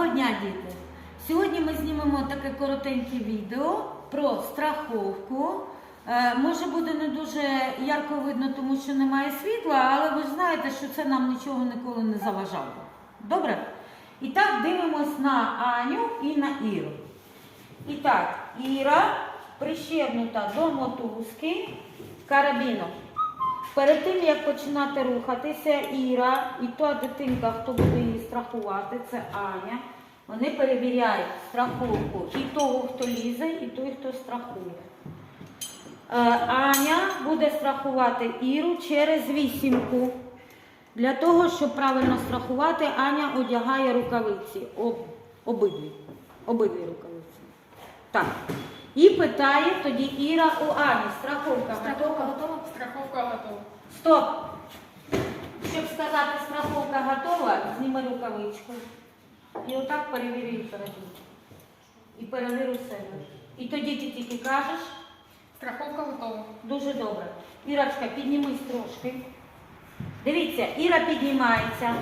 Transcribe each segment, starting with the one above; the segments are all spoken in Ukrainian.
Доброго дня, діти! Сьогодні ми знімемо таке коротеньке відео про страховку. Е, може буде не дуже ярко видно, тому що немає світла, але ви ж знаєте, що це нам нічого ніколи не заважало. Добре? І так дивимось на Аню і на Іру. І так, Іра прищепнута до мотузки карабіном. Перед тим, як починати рухатися, Іра і та дитинка, хто буде її страхувати, це Аня. Вони перевіряють страховку і того, хто лізе, і той, хто страхує. Е, Аня буде страхувати Іру через вісімку. Для того, щоб правильно страхувати, Аня одягає рукавиці. Об, обидві. Обидві рукавиці. Так. І питає тоді Іра у Ані. Страховка готова? готова? Страховка готова. Стоп! Щоб сказати, страховка готова, зніми рукавичку. І отак перевірюй передню. І перевірю себе. І тоді ти тільки кажеш, Страховка готова. дуже добре. Ірочка, піднімись трошки. Дивіться, Іра піднімається,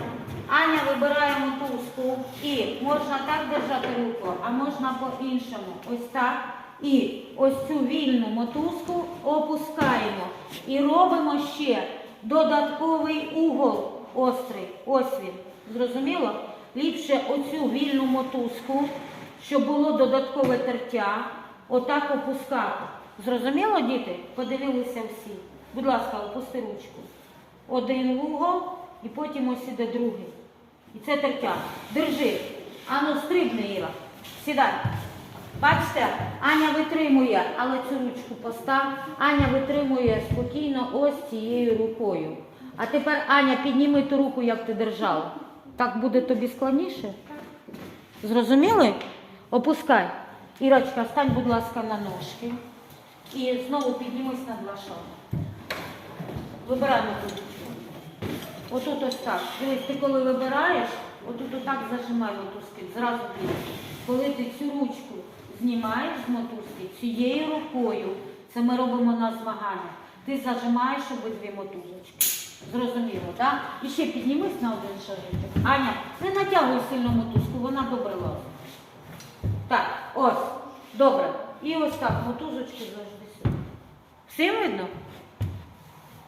Аня вибирає мотузку і можна так держати руку, а можна по-іншому. Ось так. І ось цю вільну мотузку опускаємо. І робимо ще додатковий угол острий. Ось він. Зрозуміло? Ліпше оцю вільну мотузку, щоб було додаткове тертя, отак опускати. Зрозуміло, діти? Подивилися всі. Будь ласка, опусти ручку один вугол і потім ось іде другий. І це тертя. Держи. Ану, стрибни, Іра. Сідай. Бачите, Аня витримує, але цю ручку постав. Аня витримує спокійно ось цією рукою. А тепер, Аня, підніми ту руку, як ти держала. Так буде тобі складніше? Зрозуміли? Опускай. Ірочка, стань, будь ласка, на ножки. І знову піднімись на два шаги. Вибирай мотузочку. Отут ось так. Дивись, ти коли вибираєш, отут отак зажимай мотузки, зразу б'єш. Коли ти цю ручку знімаєш з мотузки цією рукою, це ми робимо на змагання, ти зажимаєш обидві мотузочки. Зрозуміло, так? І ще піднімись на один шажочок. Аня, не натягуй сильно мотузку, вона добре лазить. Так, ось, добре. І ось так, мотузочки завжди сюди. Всім видно?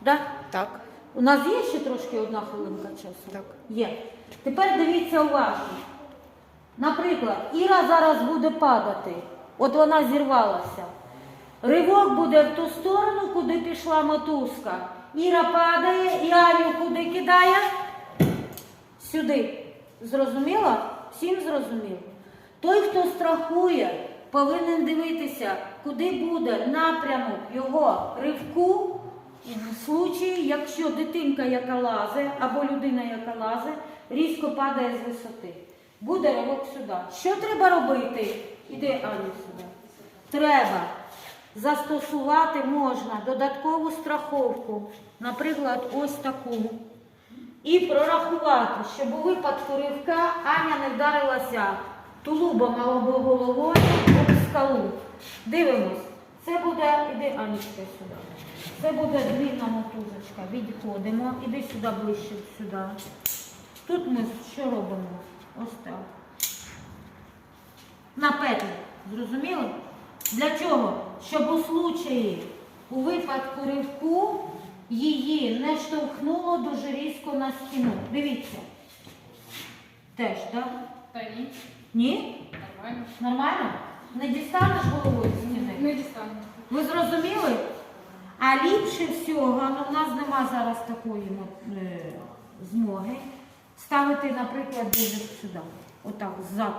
Да? Так. У нас є ще трошки одна хвилинка часу? Так. Є. Тепер дивіться уважно. Наприклад, Іра зараз буде падати. От вона зірвалася. Ривок буде в ту сторону, куди пішла мотузка. Іра падає, і Аню куди кидає? Сюди. Зрозуміло? Всім зрозуміло? Той, хто страхує, повинен дивитися, куди буде напрямок його ривку в случаї, якщо дитинка, яка лазить, або людина, яка лазить, різко падає з висоти. Буде ривок сюди. Що треба робити? Іди, Аню, сюди. Треба застосувати можна додаткову страховку, наприклад, ось таку. І прорахувати, щоб у випадку ривка Аня не вдарилася тулубом або головою об скалу. Дивимось. Це буде, іди Анічка сюди. Це буде длинна мотузочка. Відходимо. Іди сюди ближче сюди. Тут ми що робимо? Ось так. На петлі. Зрозуміли? Для чого? Щоб у случаї, у випадку ривку, її не штовхнуло дуже різко на стіну. Дивіться. Теж, так? Та ні. Ні? Нормально. Нормально? Не дістанеш головою стіни? Не дістану. Ви зрозуміли? А ліпше всього, ну в нас нема зараз такої е, змоги, ставити, наприклад, дуже сюди, отак, ззаду.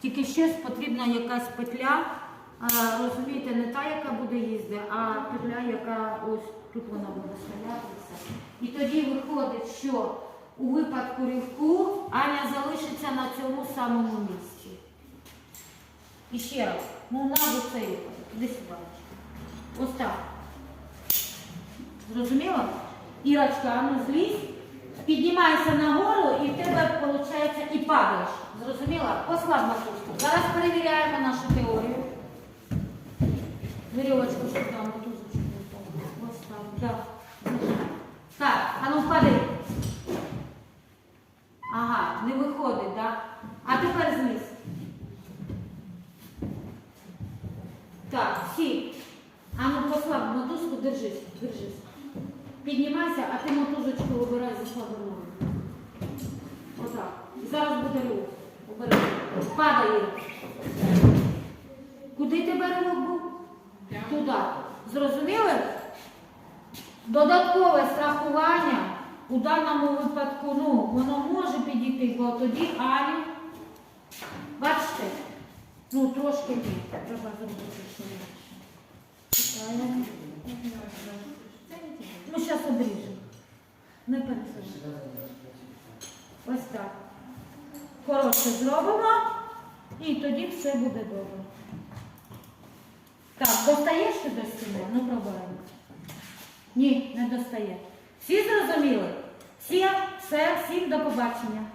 Тільки щось потрібна якась петля, розумієте, не та, яка буде їздити, а петля, яка ось тут вона буде стоятися. І тоді виходить, що у випадку ривку Аня залишиться на цьому самому місці. І ще раз, ну на оцей іди сюди. Ось так. Зрозуміло? Ірочка, а ну злізь, піднімаєшся нагору і в тебе виходить і падаєш. Зрозуміла? Послаб макушку. Зараз перевіряємо нашу теорію. Вірьовочку, що там, мотузочку. Ось там, так. Так, а ну впади. Ага, не виходить, так? А тепер зніс. Так, всі. А ну послаб мотузку, держись, держись. Піднімайся, а ти мотузочку вибирай за слабу ногу. Отак. Зараз буде рух. Падай. Іра. Куди тебе ривок був? Туди. Зрозуміли? Додаткове страхування у даному випадку, ну, воно може підійти, бо тоді Аню, бачите, ну трошки. Треба зробити ще інакше. Ну, зараз обріжемо. Не пересуємо. Ось так. Коротше зробимо, і тоді все буде добре. Так, достаєш ти до стіни? Ну, пробуємо. Ні, не достає. Всі зрозуміли? Всі, все, всім до побачення.